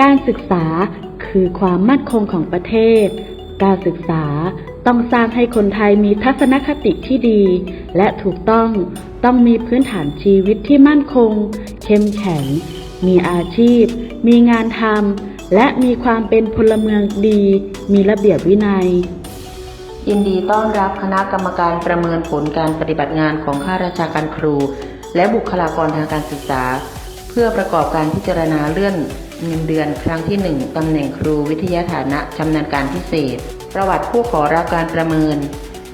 การศึกษาคือความมั่นคงของประเทศ การศึกษาต้องสร้างให้คนไทยมีทัศนคติที่ดี และถูกต้องต้องมีพื้นฐานชีวิตที่มั่นคง เข้มแข็ง มีอาชีพ มีงานทำและมีความเป็นพลเมืองดี มีระเบียบวินัย ยินดีต้อนรับคณะกรรมการประเมินผลการปฏิบัติงานของข้าราชการครู และบุคลากรทางการศึกษา เพื่อประกอบการพิจารณาเลื่อน เงินเดือนครั้งที่ 1ตำแหน่งครูวิทยาฐานะชำนาญการพิเศษ ประวัติผู้ขอรับการประเมิน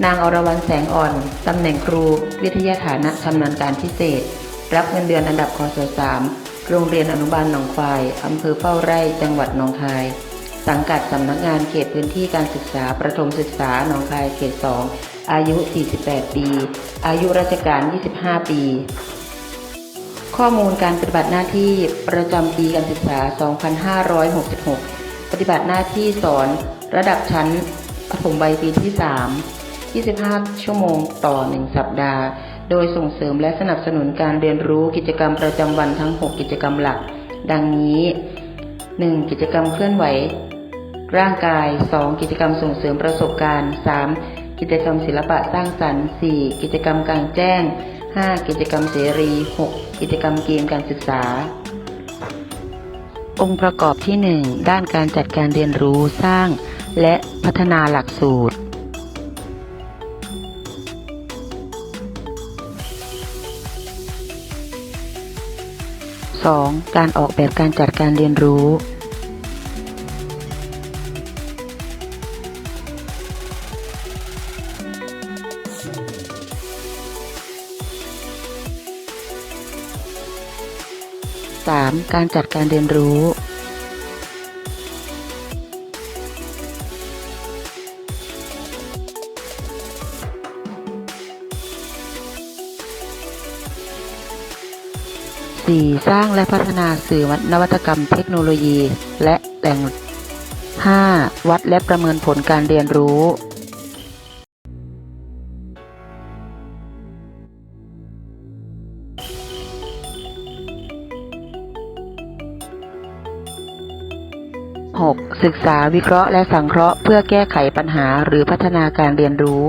นางอรวรรณแสงอ่อน ตำแหน่งครูวิทยาฐานะชำนาญการพิเศษ รับเงินเดือนอันดับคศ3โรงเรียนอนุบาลหนองควายอำเภอเฝ้าไร่จังหวัดหนองคาย สังกัดสำนักงานเขตพื้นที่การศึกษาประถมศึกษาหนองคายเขต 2 อายุ 48 ปี อายุราชการ 25 ปี ข้อมูลการปฏิบัติหน้าที่ประจำปีการศึกษา 2566 ปฏิบัติหน้าที่สอนระดับชั้นประถมวัยปีที่ 3 25 ชั่วโมงต่อ 1 สัปดาห์ โดยส่งเสริมและสนับสนุนการเรียนรู้กิจกรรมประจำวันทั้ง 6 กิจกรรมหลัก ดังนี้ 1. กิจกรรมเคลื่อนไหว ร่างกาย 2. กิจกรรมส่งเสริมประสบการณ์ 3. กิจกรรมศิลปะสร้างสรรค์ 4. กิจกรรมกลางแจ้ง 5. กิจกรรมเสรี 6. กิจกรรมเกมการศึกษา องค์ประกอบที่ 1 ด้านการจัดการเรียนรู้สร้าง และพัฒนาหลักสูตร 2. การออกแบบการจัดการเรียนรู้ 3. การจัดการเรียนรู้ 4. สร้างและพัฒนาสื่อนวัตกรรมเทคโนโลยี และแหล่ง 5. วัดและประเมินผลการเรียนรู้ 6. ศึกษาวิเคราะห์และสังเคราะห์เพื่อแก้ไขปัญหาหรือพัฒนาการเรียนรู้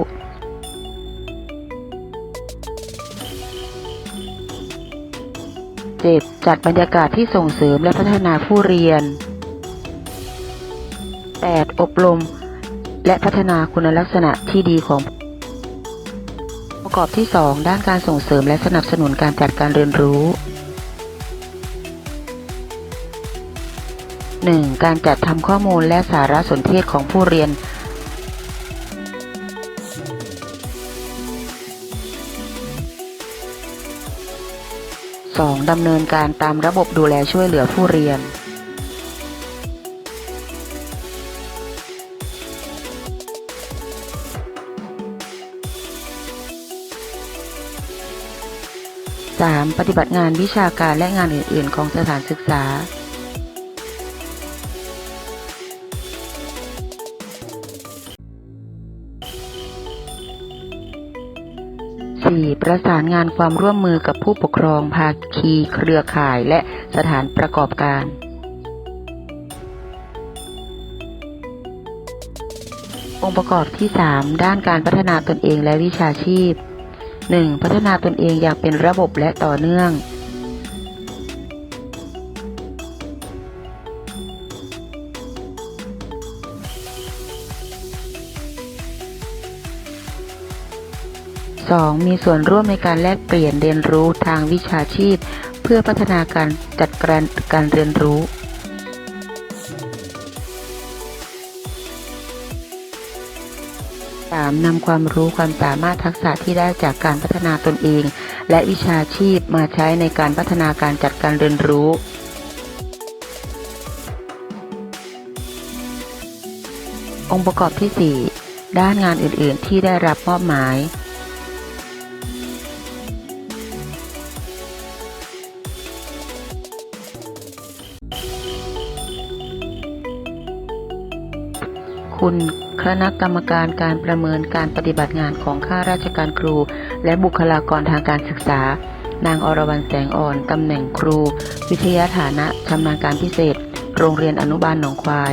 7. จัดบรรยากาศที่ส่งเสริมและพัฒนาผู้เรียน 8. อบรม และพัฒนาคุณลักษณะที่ดีของ ประกอบที่ 2 ด้านการส่งเสริมและสนับสนุนการจัดการเรียนรู้ 1. การจัดทำข้อมูลและสารสนเทศของผู้เรียน 2. ดำเนินการตามระบบดูแลช่วยเหลือผู้เรียน 3. ปฏิบัติงานวิชาการและงานอื่น ๆ ของสถานศึกษา 4. ประสานงานความร่วมมือกับผู้ปกครองภาคีเครือข่ายและสถานประกอบการ องค์ประกอบที่ 3 ด้านการพัฒนาตนเองและวิชาชีพ 1. พัฒนาตนเองอย่างเป็นระบบและต่อเนื่อง 2. มีส่วนร่วมในการแลกเปลี่ยนเรียนรู้ทางวิชาชีพ เพื่อพัฒนาการจัดการการเรียนรู้ 3. นำความรู้ความสามารถทักษะที่ได้จากการพัฒนาตนเอง และวิชาชีพมาใช้ในการพัฒนาการจัดการเรียนรู้ องค์ประกอบที่ 4 ด้านงานอื่น ๆ ที่ได้รับมอบหมาย คุณคณะกรรมการการประเมินการปฏิบัติงานของข้าราชการครู และบุคลากรทางการศึกษา นางอรวรรณแสงอ่อน ตำแหน่งครู วิทยาฐานะชำนาญการพิเศษ โรงเรียนอนุบาลหนองควาย